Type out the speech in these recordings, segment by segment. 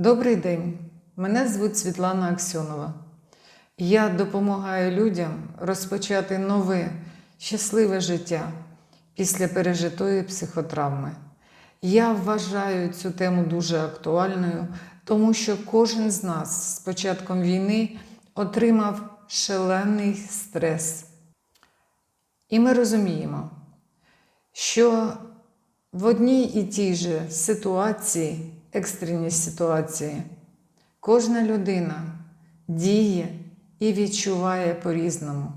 Добрий день, мене звуть Світлана Аксьонова. Я допомагаю людям розпочати нове, щасливе життя після пережитої психотравми. Я вважаю цю тему дуже актуальною, тому що кожен з нас з початком війни отримав шалений стрес. І ми розуміємо, що в одній і тій же ситуації, екстреній ситуації, кожна людина діє і відчуває по-різному.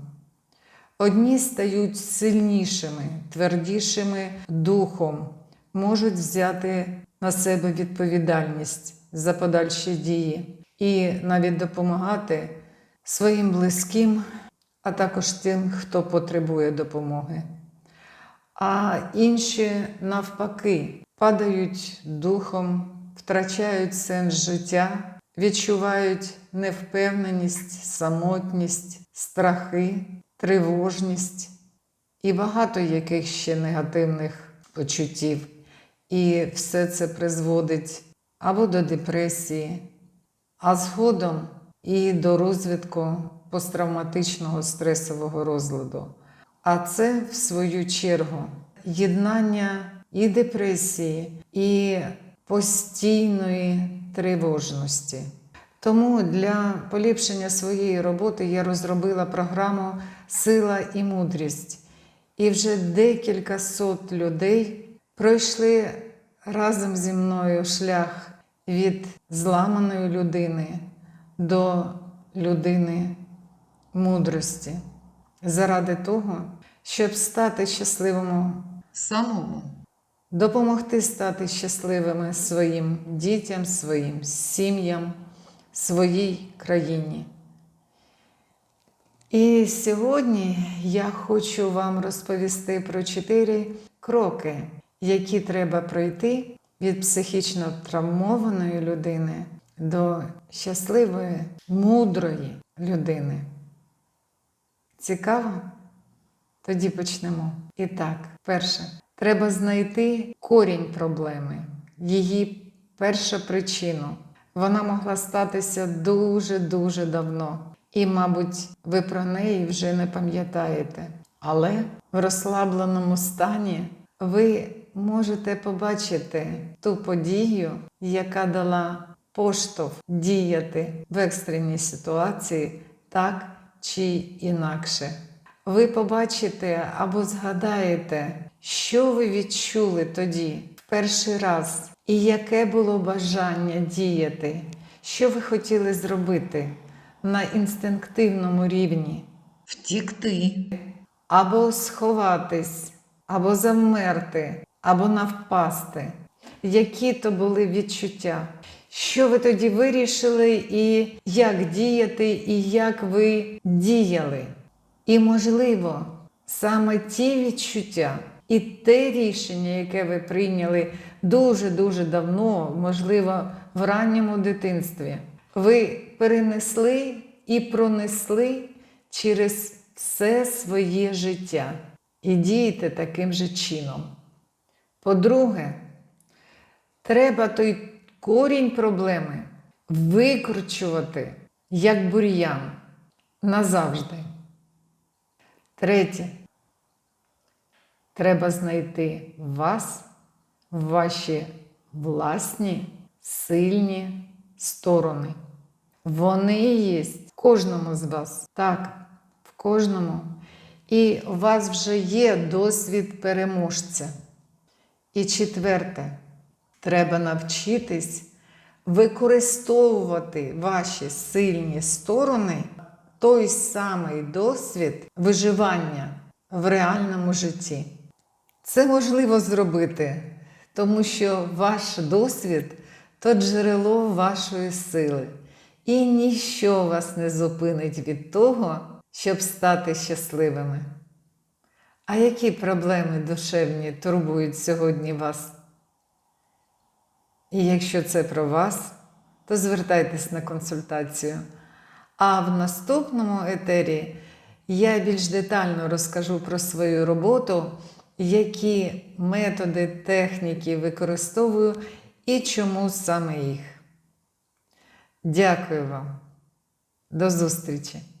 Одні стають сильнішими, твердішими духом, можуть взяти на себе відповідальність за подальші дії і навіть допомагати своїм близьким, а також тим, хто потребує допомоги. А інші, навпаки, падають духом, втрачають сенс життя, відчувають невпевненість, самотність, страхи, тривожність і багато яких ще негативних почуттів. І все це призводить або до депресії, а згодом і до розвитку посттравматичного стресового розладу. А це, в свою чергу, єднання і депресії, і постійної тривожності. Тому для поліпшення своєї роботи я розробила програму Сила і мудрість. І вже декілька сот людей пройшли разом зі мною шлях від зламаної людини до людини мудрості заради того, щоб стати щасливим самому, допомогти стати щасливими своїм дітям, своїм сім'ям, своїй країні. І сьогодні я хочу вам розповісти про чотири кроки, які треба пройти від психічно травмованої людини до щасливої, мудрої людини. Цікаво? Тоді почнемо. І так, перше, треба знайти корінь проблеми, її першу причину. Вона могла статися дуже-дуже давно. І, мабуть, ви про неї вже не пам'ятаєте. Але в розслабленому стані ви можете побачити ту подію, яка дала поштовх діяти в екстреній ситуації так чи інакше. Ви побачите або згадаєте, що ви відчули тоді, в перший раз, і яке було бажання діяти, що ви хотіли зробити на інстинктивному рівні втікти, або сховатись, або завмерти, або навпасти. Які то були відчуття? Що ви тоді вирішили, і як діяти, і як ви діяли? І, можливо, саме ті відчуття і те рішення, яке ви прийняли дуже-дуже давно, можливо, в ранньому дитинстві, ви перенесли і пронесли через все своє життя і дієте таким же чином. По-друге, треба той корінь проблеми викручувати як бур'ян назавжди. Третє. Треба знайти вас, ваші власні сильні сторони. Вони є в кожному з вас. Так, в кожному. І у вас вже є досвід переможця. І четверте, треба навчитись використовувати ваші сильні сторони, той самий досвід виживання в реальному житті. Це можливо зробити, тому що ваш досвід то джерело вашої сили, і ніщо вас не зупинить від того, щоб стати щасливими. А які проблеми душевні турбують сьогодні вас? І якщо це про вас, то звертайтесь на консультацію. А в наступному етері я більш детально розкажу про свою роботу, які методи, техніки використовую і чому саме їх. Дякую вам. До зустрічі!